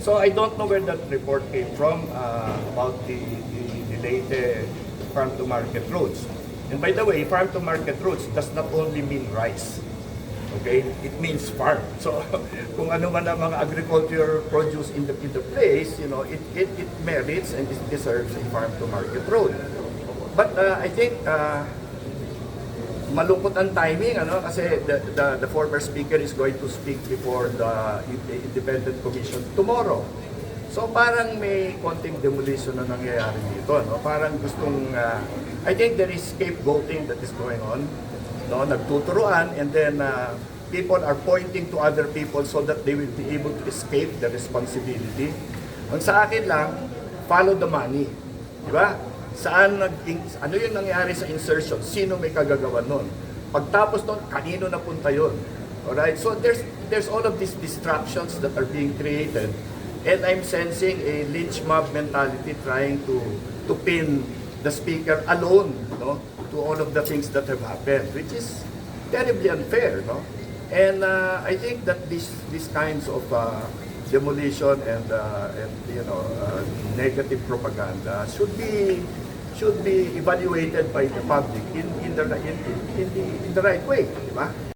So I don't know where that report came from uh, about the, the, the Leyte farm to market roads. And by the way, farm to market roads does not only mean rice. Okay? It means farm. So kung ano man ang mga agriculture produce in the, in the place, you know, it, it, it merits and it deserves a farm to market road. But uh, I think uh, malungkot ang timing ano kasi the, the the former speaker is going to speak before the independent commission tomorrow. So parang may konting demolition na nangyayari dito no. Parang gustong uh, I think there is scapegoating that is going on. No, nagtuturuan and then uh, people are pointing to other people so that they will be able to escape the responsibility. Ang sa akin lang, follow the money. Di ba? Saan nag ano yung nangyari sa insertion? Sino may kagagawa nun? Pagtapos nun, kanino napunta yun? Alright? So there's there's all of these distractions that are being created and I'm sensing a lynch mob mentality trying to to pin the speaker alone no to all of the things that have happened which is terribly unfair no and uh, I think that these these kinds of uh, demolition and uh, and you know uh, negative propaganda should be should be evaluated by the public in in the in, in, in the the right way, di ba?